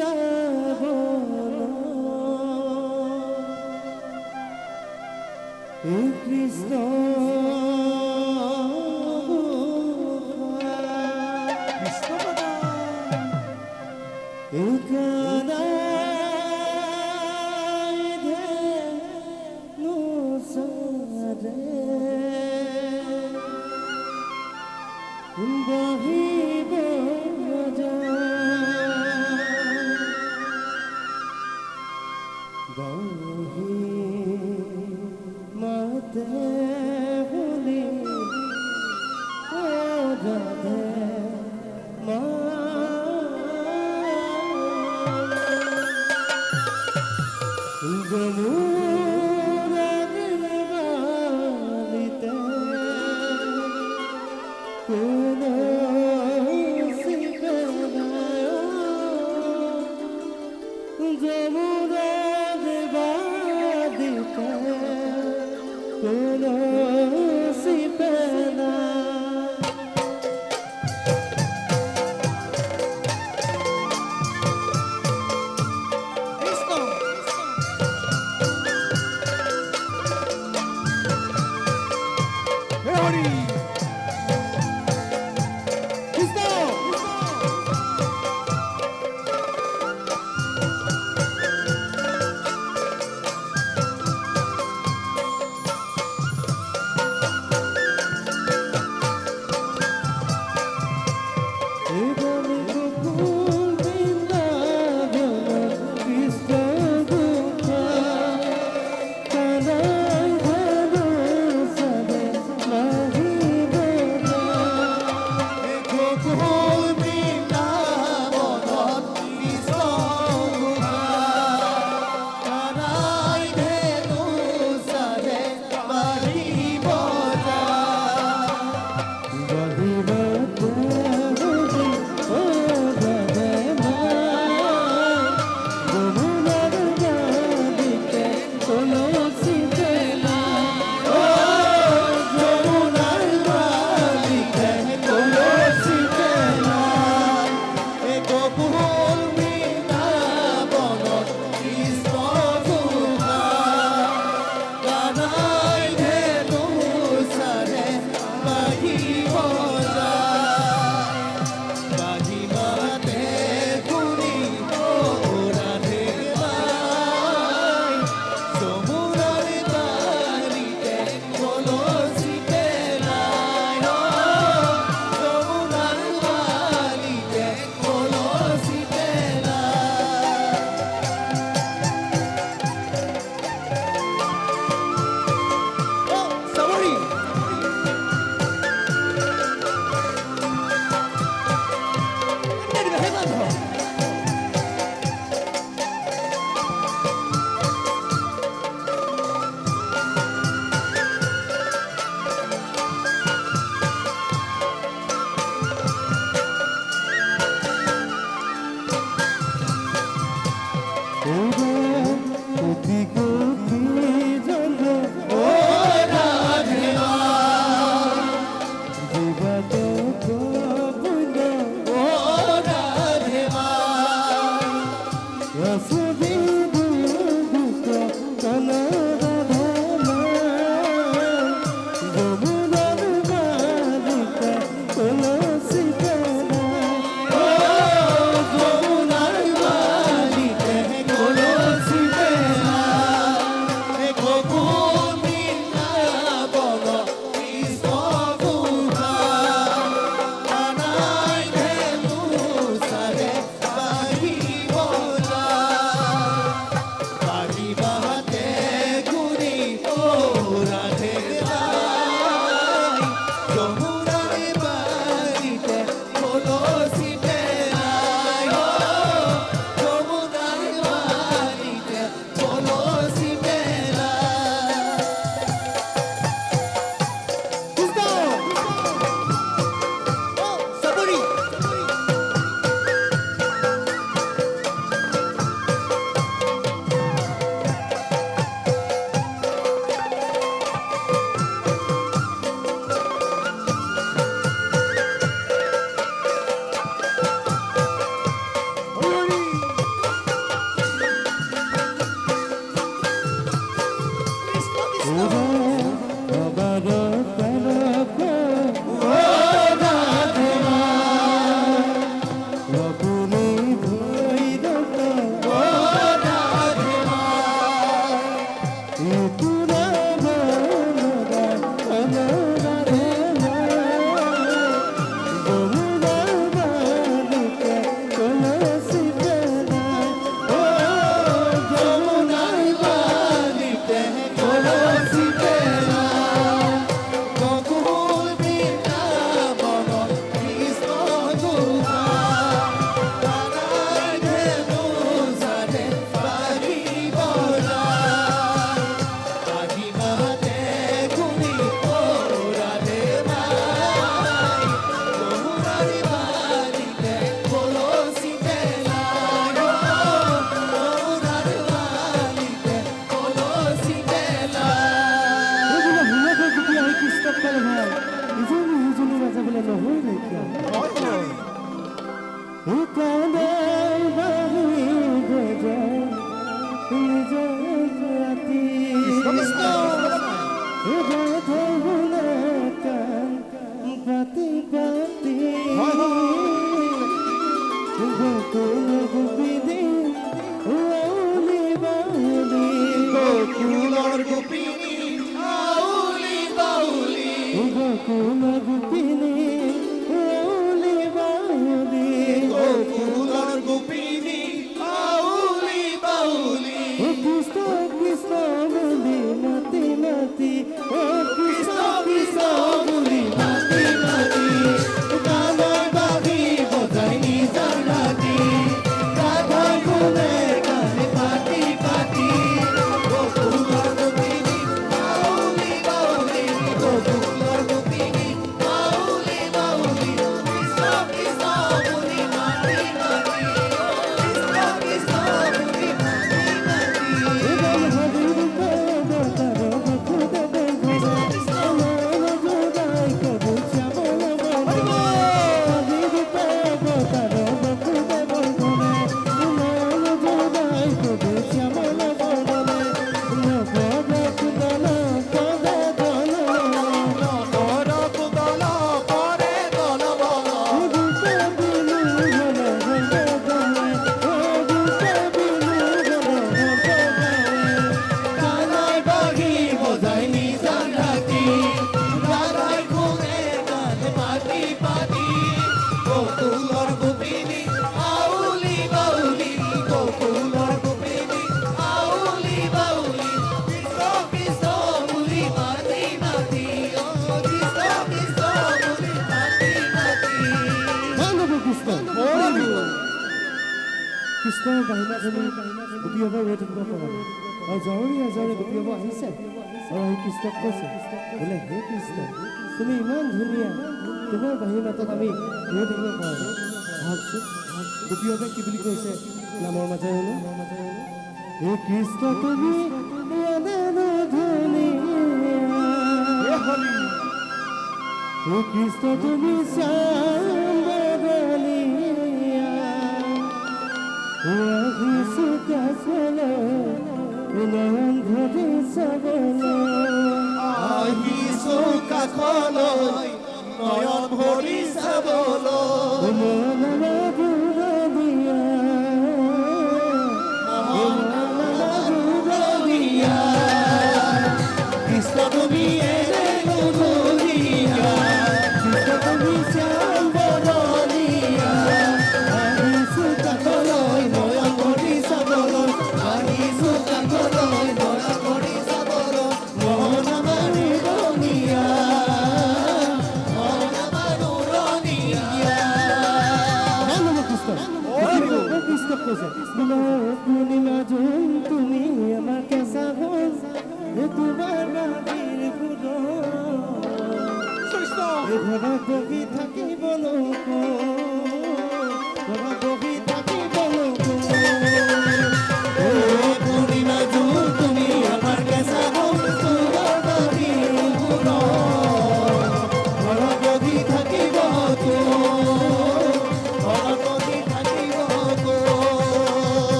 দেব Krishna. Everybody! শোনো Ooh. Ooh. কৃষ্ণৰ বাহিনা যেনে গোপীসকল ৰৈ থাকিব পৰা নাই আৰু জননী আহিছে আৰু আহি কৃষ্ণক কৈছে বোলে হে কৃষ্ণ তুমি ইমান ধুনীয়া তোমাৰ বাহিনাতত আমি ৰৈ থাকিব পৰা নাই ভাবচোন কি বুলি কৈছে নামৰ মাজে হ'লে হে কৃষ্ণ তুমি ধুনীয়া হে কৃষ্ণ তুমি চা সুখে চলে মিলন ঘটি চলে আহি চৌকা খলৈ নয়ন ভৰি চাবলৈ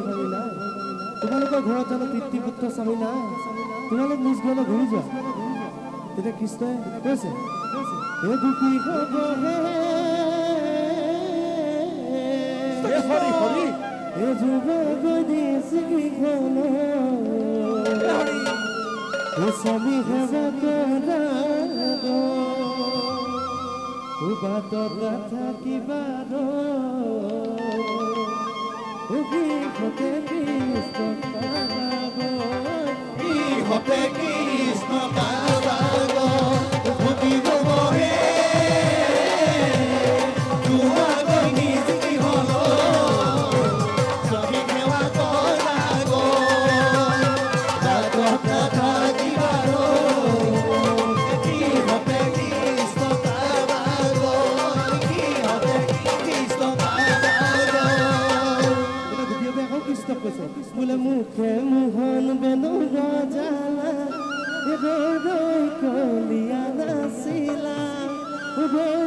স্বামী নাই ঘৰত পুত্ৰ স্বামী নাই তোমালোক নিজ ঘৰলৈ ঘূৰি যোৱা তেতিয়া কৃষ্ণই কৈছে হে। দুখী হে যুৱক দিছিখন হে উবা তরা থাকিবার উগি হতে কৃষ্ণ কারাব কি হতে কৃষ্ণ মুখে মোহন বেনু রজালা রই কলিয়া নাসিলা রই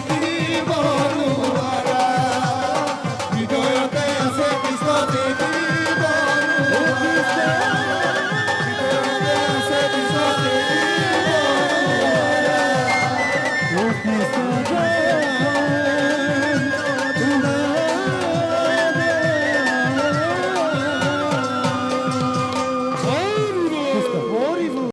quick.